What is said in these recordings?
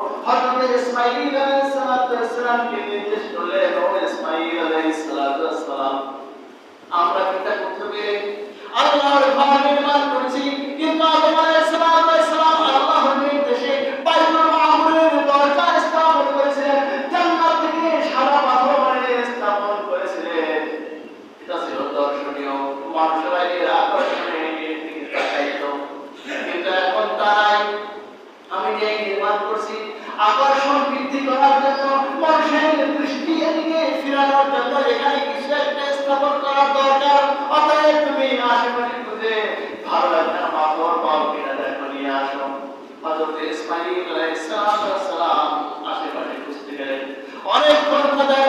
হযরত ইসমাঈল আলাইহিস সালাম কে নির্দেশ করলেন, ও ইসমাঈল আলাইহিস সালাম, আমরা কিতা করতে আল্লাহর ঘর নির্মাণ আকর্ষণ বৃদ্ধি করার জন্য মানুষের দৃষ্টি এদিকে ফিরানোর জন্য এখানে কিছু একটা স্থাপন করার দরকার। অতএব তুমি আশেপাশে খুঁজে ভালো একটা পাথর পাও কিনা দেখো, নিয়ে আসো। হযরত ইসমাঈল আলাইহিস সালাম আশেপাশে খুঁজতে গেলেন। অনেকক্ষণ খোঁজার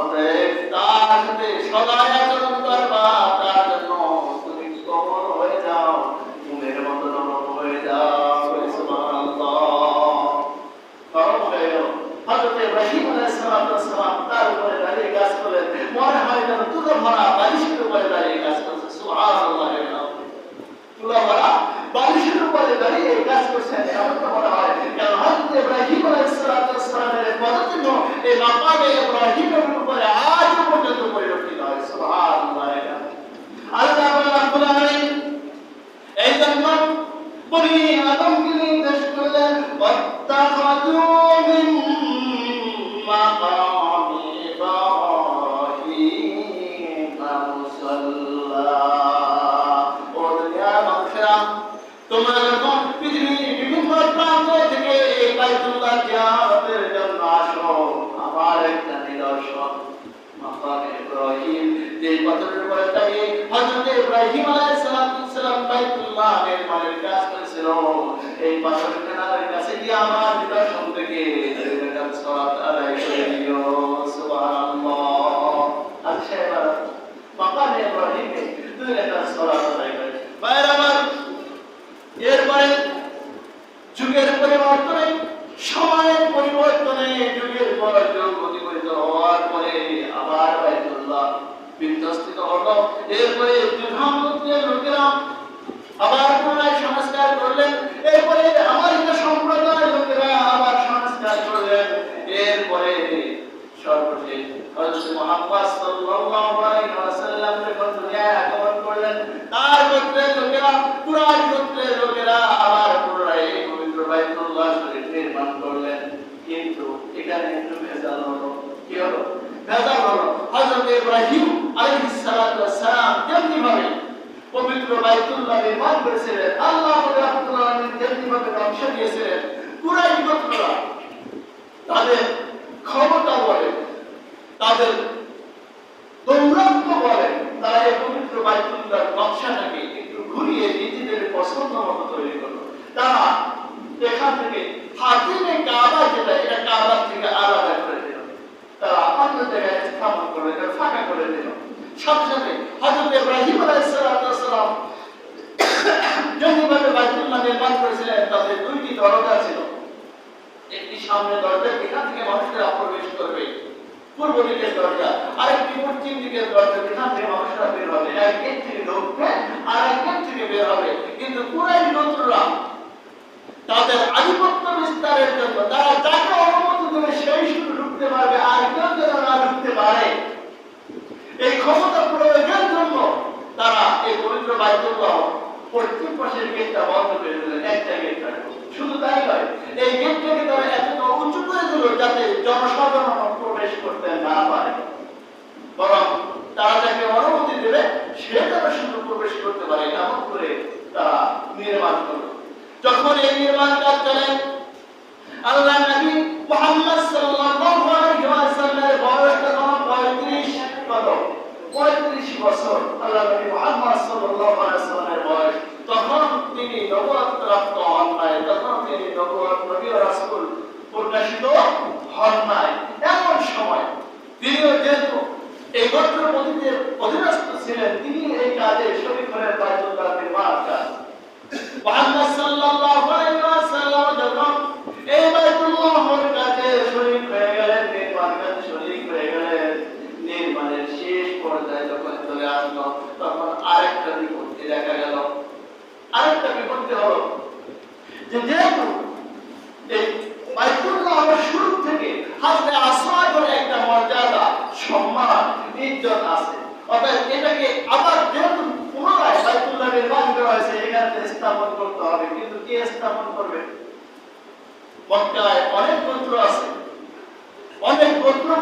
অতএব তার সাথে সদাই আচরণ করবা তার জন্য তুমি কবর হয়ে যাও মুমের মতো নরম হয়ে যাও সুবহানাল্লাহ নরম হয়ে গেল হযরত ইব্রাহিম আলাইহিস সালাম তার উপরে দাঁড়িয়ে কাজ করলেন মনে হয় যেন তুলো ভরা বালিশের উপরে দাঁড়িয়ে কাজ করছে সুবহানাল্লাহ তুলো ভরা বালিশের উপরে দাঁড়িয়ে এই কাজ করছেন এমন তো মনে হয় কারণ হযরত ইব্রাহিম আলাইহিস সালামের পদচিহ্ন এই মাকামে ইব্রাহিমের উপরে আজ পর্যন্ত পরিলক্ষিত হয় সুবহানাল্লাহ আল্লাহ রাব্বুল আলামিন এই জন্য বনি আদমকে নির্দেশ করলেন ওয়াত্তাখাযু মিন মাকামি ইব্রাহিম মুসাল্লা ও দুনিয়ার মানুষেরা তোমরা যখন পৃথিবীর বিভিন্ন প্রান্ত থেকে এই বাইতুল্লাহ জিয়ারতের জন্য আসো আমার একটা নিদর্শন মাকামে ইব্রাহিম যে পাথরের উপরে দাঁড়িয়ে হযরত ইব্রাহিম আলাইহিস সালাম বাইতুল্লাহ নির্মাণের কাজ করেছিল পাথরের কেনারের কাছে করে দিও সুবহানাল্লাহ আচ্ছা এবার মাকামে ইব্রাহিমে আমার এরপরে যুগের পরিবর্তনে সময়ের পরিবর্তনে পর এরপরে যুদ্ধমন্ত্রের লোকেরা আবার পুনরায় সংস্কার করলেন এরপরে আমার যে সম্প্রদায়ের লোকেরা আবার সংস্কার করলেন এরপরে সর্বশেষ হযরত মুহাম্মদ সাল্লাল্লাহু আলাইহি ওয়াসাল্লাম যখন দুনিয়ায় আগমন করলেন তার গোত্রের লোকেরা কুরাইশ গোত্রের লোকেরা আবার পুনরায় এই পবিত্র বাইতুল্লাহ শরীফ নির্মাণ করলেন কিন্তু এখানে একটু ভেজাল হলো কি হলো ভেজাল ভাবে পবিত্র বাইতুল্লাহ নির্মাণ করেছিলেন আল্লাহ রাব্বুল আলামিন যেমনি ভাবে ধ্বংস দিয়েছিলেন কুরাইশ গোত্ররা তাদের ক্ষমতা বলে তাদের দৌরাত্ম বলে তারা এই পবিত্র বাইতুল্লাহর নকশাটাকে একটু ঘুরিয়ে নিজেদের পছন্দ মতো তৈরি করল তারা এখান থেকে হাতিমে কাবা যেটা এটা কাবার থেকে আলাদা করে দিল তারা অন্য জায়গায় স্থাপন করে এটা ফাঁকা করে দিল সাথে সাথে হযরত ইব্রাহিম আলাইহিস সালাম যেমনিভাবে বাইতুল্লাহ নির্মাণ করেছিলেন তাদের দুইটি দরজা ছিল। একটি সামনে দরজা, এখান থেকে মানুষেরা প্রবেশ করবে। পূর্ব দিকের দরজা, আরেকটি পশ্চিম দিকের দরজা, এখান থেকে মানুষরা বের হবে। এক থেকে ঢুকবে আর এক থেকে বের হবে। কিন্তু কুরাইশ গোত্ররা তাদের আধিপত্য বিস্তারের জন্য, তারা যাকে অনুমতি দেবে, সেই শুধু ঢুকতে পারবে, আর কেউ যেন না ঢুকতে পারে। এই ক্ষমতা প্রয়োগের জন্য তারা এই পবিত্র বাইতুল্লাহ পশ্চিম পাশের গেটটা বন্ধ করে প্রবেশ করতে শুধু প্রবেশ করতে পারে, এমন করে তারা নির্মাণ করল। যখন এই নির্মাণ কাজ চলে, আল্লাহ নবী মুহাম্মদ সাল্লাল্লাহু আলাইহি ওয়াসাল্লামের বয়স তখন 35 কত 35 বছর। সাল্লাল্লাহু তিনি নবুয়ত প্রাপ্ত হন নাই। তিনি নবুয়ত নবী ও রাসূল প্রকাশিত হন নাই। এমন সময়, তিনিও যেহেতু এই গোত্রপতিদের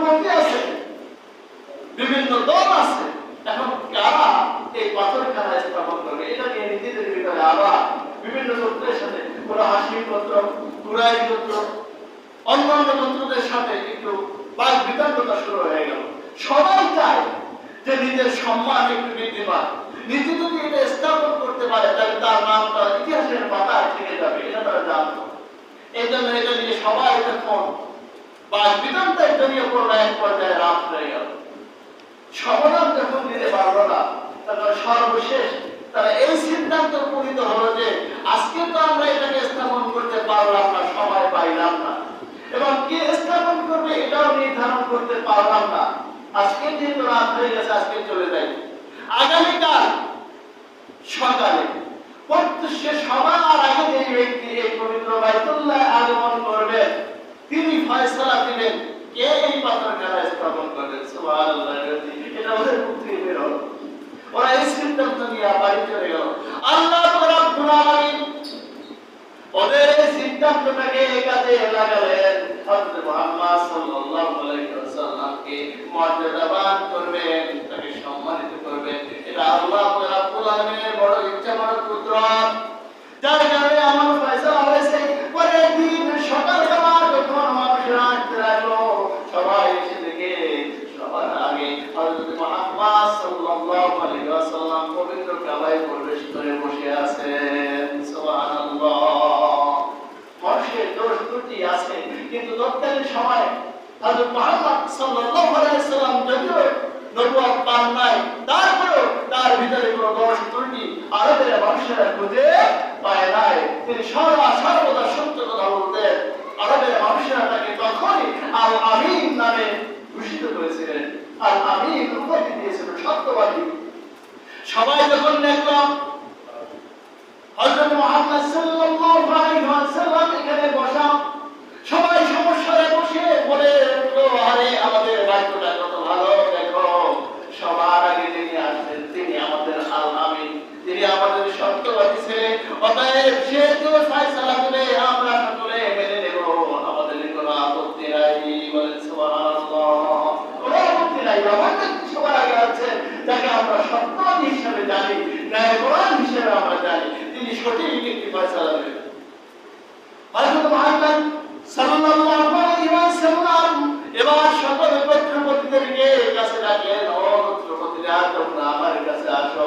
কমিটি আছে, বিভিন্ন দল আছে। এখন কারা এই পাথর খেলা স্থাপন করবে, এটা নিয়ে নিজেদের ভিতরে আবার বিভিন্ন যন্ত্রের সাথে, কোনো হাসি যন্ত্র কুড়াই যন্ত্র অন্যান্য তন্ত্রদের সাথে একটু বাস বিতর্কতা শুরু হয়ে গেল। সবাই চায় যে নিজের সম্মান একটু বৃদ্ধি পায় নিজে যদি এটা স্থাপন করতে পারে, তাহলে তার নামটা ইতিহাসের পাতায় থেকে যাবে, এটা তারা জানত। এই জন্য এটা নিয়ে সবাই এটা ফোন করবে এটাও নির্ধারণ করতে পারলাম না। আজকে যেহেতু রাত হয়ে গেছে, আজকে চলে যাই। আগামীকাল সকালে প্রত্যুষে সবার আগে যে ব্যক্তি এই পবিত্র বাইতুল্লাহ আগমন করবেন তিনি ফয়সালা দিবেন কে এই পাথর খেলা স্থাপন করবেন সুবহানাল্লাহ, এটা বের হলো ওরা এই সিদ্ধান্ত নিয়ে বাড়ি চলে গেল। আল্লাহ রাব্বুল আলামিন ওদের সিদ্ধান্তটাকে লাগালেন। হযরত মুহাম্মদ সাল্লাল্লাহু আলাইহি ওয়াসাল্লামকে মর্যাদাবান করবেন, তাকে সম্মানিত করবেন। এটা আল্লাহ রাব্বুল আলামিনের বড় ইচ্ছা, বড় কুদরত। যার কারণে আমার ফয়সালা হয়েছে পরের দিন সকালবেলা যখন মানুষেরা আসতে লাগল সবাই এসে দেখে সবার আগে হযরত মুহাম্মদ সাল্লাল্লাহু আলাইহি ওয়াসাল্লাম পবিত্র কাবায় প্রবেশ করে বসে আছেন সুবহানাল্লাহ মানুষের দোষ ত্রুটি আছে কিন্তু তৎকালীন সময় হযরত মুহাম্মদ সাল্লাল্লাহু আলাইহি ওয়াসাল্লাম যদিও নবুয়ত পান নাই তারপরেও তার ভিতরে কোনো দোষ ত্রুটি আরবের মানুষেরা খুঁজে পায় নাই তিনি সর্বা সর্বদা সত্য কথা বলতেন আরবের মানুষেরা তাকে তখনই আল আমিন নামে ভূষিত করেছিলেন আর আমিন উপাধি দিয়েছিলেন সত্যবাদী। সবাই যখন দেখলাম হযরত মুহাম্মদ সাল্লাল্লাহু আলাইহি ওয়াসাল্লাম এখানে বসা, সবাই সমস্যায় বসে বলে উঠল, আরে, আমাদের বাক্যটা কত ভালো, দেখো। সবার আগে যিনি আসছেন তিনি আমাদের আল আমিন তিনি আমাদের সত্যবাদী ছিলেন। অতএব সে যে ফয়সালা দেবে আমরা সকলে মেনে নেব আমাদের কোনো আপত্তি নাই বলেন সুবহানাল্লাহ কোনো আপত্তি নাই আমার ব্যক্তি সবার আগে আছেন যাকে আমরা সত্যবাদী হিসেবে জানি ন্যায়পরায়ণ হিসেবে আমরা জানি তিনি সঠিক একটি ফয়সালা দেবেন হযরত মুহাম্মদ সাল্লাল্লাহু আলাইহি ওয়াসাল্লাম এবার সকল গোত্রপতিদেরকে কাছে ডাকলেন ও গোত্রপতিরা তোমরা আমার কাছে আসো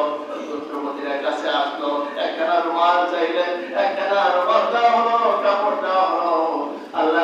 গোত্রপতিরা কাছে আসলো একখানা রুমাল চাইলেন একখানা রুমাল দেওয়া হলো কাপড় দেওয়া হলো আল্লাহ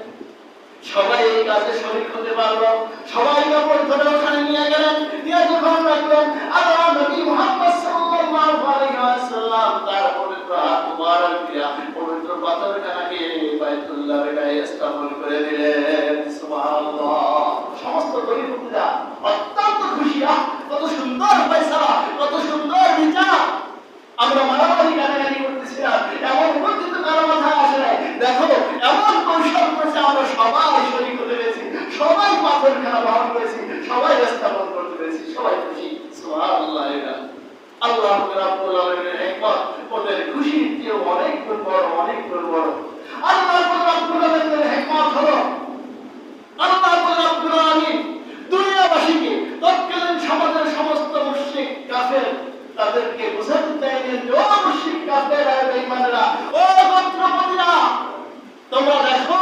সবাই এই কাজে শরীর হতে পারল। সবাই কাপড় ধরে ওখানে নিয়ে গেলেন নিয়ে যখন রাখলেন। আল্লাহ নবী মুহাম্মদ সাল্লাল্লাহু আলাইহি ওয়াসাল্লাম তার পবিত্র হাত মুবারক দিয়া পবিত্র পাথরখানাকে বাইতুল্লাহর গায়ে স্থাপন করে দিলেন। সুবহানাল্লাহ। সমস্ত গরিবরা অত্যন্ত খুশি। কত সুন্দর ফয়সালা, কত সুন্দর বিচার। আমরা মারামারি গালাগালি করতেছিলাম। এমন পর্যন্ত কারও মাথায় আসে নাই। দেখো, এমন সবাই শরীর হতে পেরেছি সবাই পাথর খেলা বহন করেছি, সবাই স্থাপন করতে পেরেছি সবাই খুশি। সুবহানাল্লাহ আল্লাহ রাব্বুল আলামিনের হিকমত, ওদের খুশির চেয়ে অনেক বড় অনেক বড়। আল্লাহ রাব্বুল আলামিনের হিকমত হলো, আল্লাহ রাব্বুল আলামিন দুনিয়াবাসীকে তৎকালীন সমাজের সমস্ত মুশরিক, কাফের, তাদেরকে বোঝাতে চাইলেন যে, ও মুশরিক, কাফের আর বেঈমানেরা, ও গোত্রপতিরা, তোমরা দেখো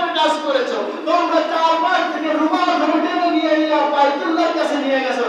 কাজ করেছ। তোমরা চার পাঁচ থেকে রুমাল ধরে টেনে নিয়ে বাইতুল্লাহর কাছে নিয়ে গেছো।